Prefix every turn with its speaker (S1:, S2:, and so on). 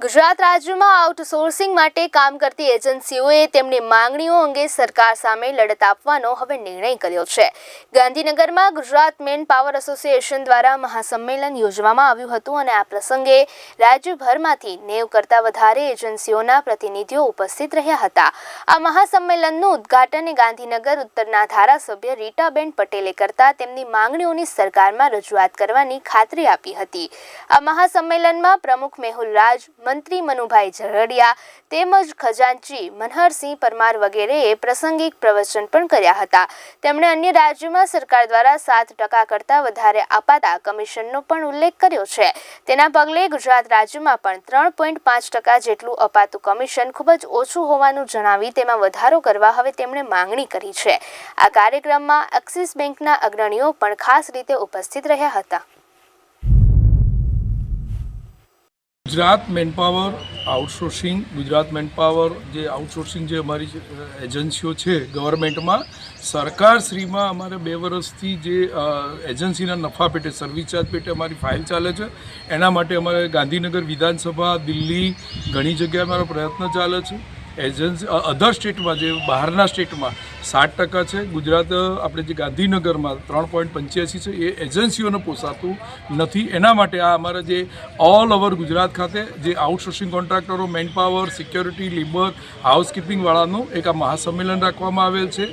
S1: ગુજરાત રાજ્યમાં આઉટસોર્સિંગ માટે કામ કરતી એજન્સીઓએ તેમની માંગણીઓ અંગે સરકાર સામે લડત આપવાનો હવે નિર્ણય કર્યો છે. ગાંધીનગરમાં ગુજરાત મેન પાવર એસોસિએશન દ્વારા મહાસંમેલન યોજવામાં આવ્યું હતું અને આ પ્રસંગે રાજ્યભરમાંથી નેવ કરતાં વધારે એજન્સીઓના પ્રતિનિધિઓ ઉપસ્થિત રહ્યા હતા. આ મહાસંમેલનનું ઉદ્ઘાટન ગાંધીનગર ઉત્તરના ધારાસભ્ય રીટાબેન પટેલે કરતાં તેમની માંગણીઓની સરકારમાં રજૂઆત કરવાની ખાતરી આપી હતી. આ મહાસંમેલનમાં પ્રમુખ મેહુલ રાજ મંત્રી મનુભાઈ ઝરડિયા તેમજ ખજાનચી મનહરસિંહ પરમાર વગેરેએ પ્રાસંગિક પ્રવચન પણ કર્યા હતા. તેમણે અન્ય રાજ્યોમાં સરકાર દ્વારા સાત ટકા કરતાં વધારે અપાતા કમિશનનો પણ ઉલ્લેખ કર્યો છે. તેના પગલે ગુજરાત રાજ્યમાં પણ ત્રણ પોઈન્ટ પાંચ ટકા જેટલું અપાતું કમિશન ખૂબ જ ઓછું હોવાનું જણાવી તેમાં વધારો કરવા હવે તેમણે માંગણી કરી છે. આ કાર્યક્રમમાં એક્સિસ બેંકના અગ્રણીઓ પણ ખાસ રીતે ઉપસ્થિત રહ્યા હતા.
S2: Gujarat manpower outsourcing, Gujarat manpower જે આઉટસોર્સિંગ જે અમારી એજન્સીઓ છે ગવર્મેન્ટમાં સરકારશ્રીમાં અમારે બે વર્ષથી જે એજન્સીના નફા પેટે, સર્વિસ ચાર્જ પેટે અમારી ફાઇલ ચાલે છે. એના માટે અમારે ગાંધીનગર વિધાનસભા, દિલ્હી ઘણી જગ્યાએ અમારો પ્રયત્ન ચાલે છે. એજન્સી અધર સ્ટેટમાં જે બહારના સ્ટેટમાં સાત ટકા છે. ગુજરાત આપણે જે ગાંધીનગરમાં ત્રણ પોઈન્ટ પંચ્યાસી છે, એ એજન્સીઓને પોસાતું નથી. એના માટે આ અમારા જે ઓલ ઓવર ગુજરાત ખાતે જે આઉટસોર્સિંગ કોન્ટ્રાક્ટરો મેનપાવર સિક્યોરિટી લેબર હાઉસકીપિંગવાળાનું એક આ મહાસંમેલન રાખવામાં આવેલ છે.